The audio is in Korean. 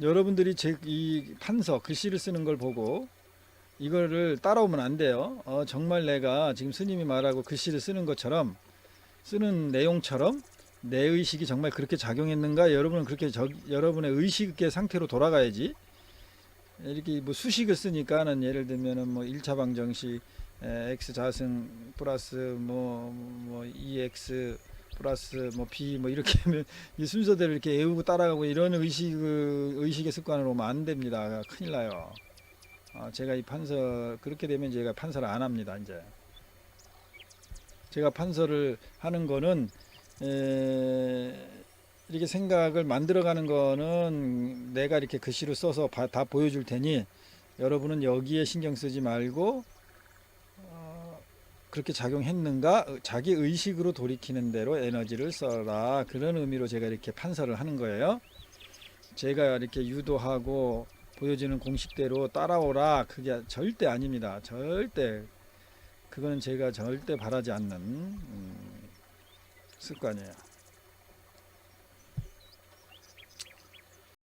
여러분들이 제 이 판서 글씨를 쓰는 걸 보고 이거를 따라오면 안 돼요. 어, 정말 내가 지금 스님이 말하고 글씨를 쓰는 것처럼 쓰는 내용처럼 내 의식이 정말 그렇게 작용했는가? 여러분은 그렇게 저, 여러분의 의식의 상태로 돌아가야지. 이렇게 뭐 수식을 쓰니까는 예를 들면은 뭐 1차 방정식 에, x 자승 플러스 뭐뭐 ex 플러스 뭐 b 뭐 이렇게 하면 이 순서대로 이렇게 외우고 따라가고 이런 의식 의식의 습관으로 오면 안 됩니다. 큰일 나요. 아, 제가 이 판서 그렇게 되면 제가 판서를 안 합니다. 이제 제가 판서를 하는 거는 에, 이렇게 생각을 만들어가는 거는 내가 이렇게 글씨로 써서 바- 다 보여줄 테니 여러분은 여기에 신경 쓰지 말고 어, 그렇게 작용했는가 어, 자기 의식으로 돌이키는 대로 에너지를 써라 그런 의미로 제가 이렇게 판서를 하는 거예요. 제가 이렇게 유도하고 보여지는 공식대로 따라오라 그게 절대 아닙니다. 절대 그거는 제가 절대 바라지 않는 음, 습관이에요.